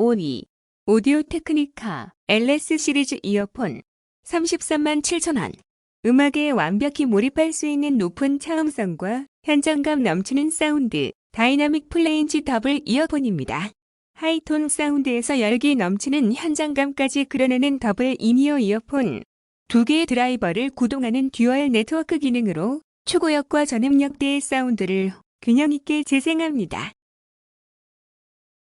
5위 오디오 테크니카 LS 시리즈 이어폰 33만 7천원 음악에 완벽히 몰입할 수 있는 높은 차음성과 현장감 넘치는 사운드 다이나믹 플레인지 더블 이어폰입니다. 하이톤 사운드에서 열기 넘치는 현장감까지 그려내는 더블 인이어 이어폰 두 개의 드라이버를 구동하는 듀얼 네트워크 기능으로 초고역과 저음역대의 사운드를 균형 있게 재생합니다.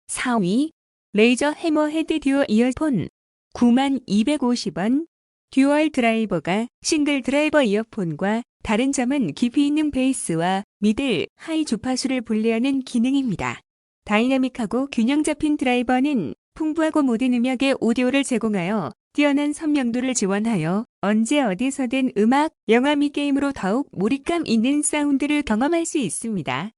4위 레이저 해머 헤드 듀어 이어폰 9250원 듀얼 드라이버가 싱글 드라이버 이어폰과 다른 점은 깊이 있는 베이스와 미들, 하이 주파수를 분리하는 기능입니다. 다이나믹하고 균형 잡힌 드라이버는 풍부하고 모든 음역의 오디오를 제공하여 뛰어난 선명도를 지원하여 언제 어디서든 음악, 영화 및 게임으로 더욱 몰입감 있는 사운드를 경험할 수 있습니다.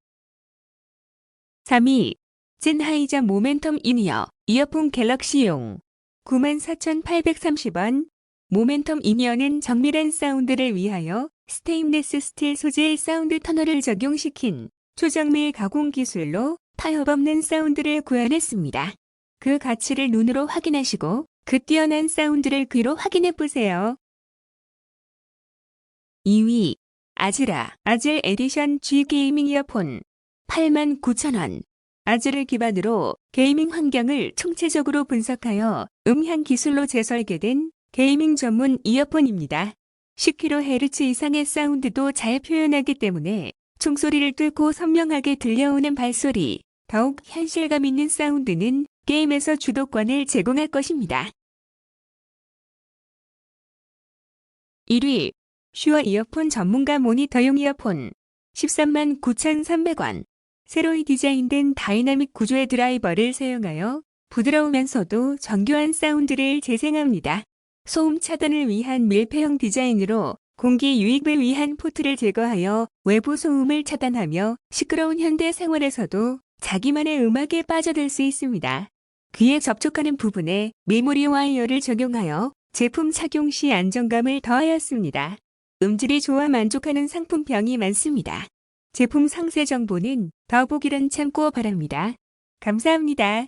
3위 젠하이저 모멘텀 인이어 이어폰 갤럭시용 94,830원 모멘텀 인이어는 정밀한 사운드를 위하여 스테인레스 스틸 소재의 사운드 터널을 적용시킨 초정밀 가공 기술로 타협 없는 사운드를 구현했습니다. 그 가치를 눈으로 확인하시고 그 뛰어난 사운드를 귀로 확인해 보세요. 2위 아즈라 아즐 에디션 G 게이밍 이어폰 89,000원 아즈를 기반으로 게이밍 환경을 총체적으로 분석하여 음향 기술로 재설계된 게이밍 전문 이어폰입니다. 10kHz 이상의 사운드도 잘 표현하기 때문에 총소리를 뚫고 선명하게 들려오는 발소리, 더욱 현실감 있는 사운드는 게임에서 주도권을 제공할 것입니다. 1위 슈어 이어폰 전문가 모니터용 이어폰 13만 9,300원 새로이 디자인된 다이나믹 구조의 드라이버를 사용하여 부드러우면서도 정교한 사운드를 재생합니다. 소음 차단을 위한 밀폐형 디자인으로 공기 유입을 위한 포트를 제거하여 외부 소음을 차단하며 시끄러운 현대 생활에서도 자기만의 음악에 빠져들 수 있습니다. 귀에 접촉하는 부분에 메모리 와이어를 적용하여 제품 착용 시 안정감을 더하였습니다. 음질이 좋아 만족하는 상품평이 많습니다. 제품 상세 정보는 더보기란 참고 바랍니다. 감사합니다.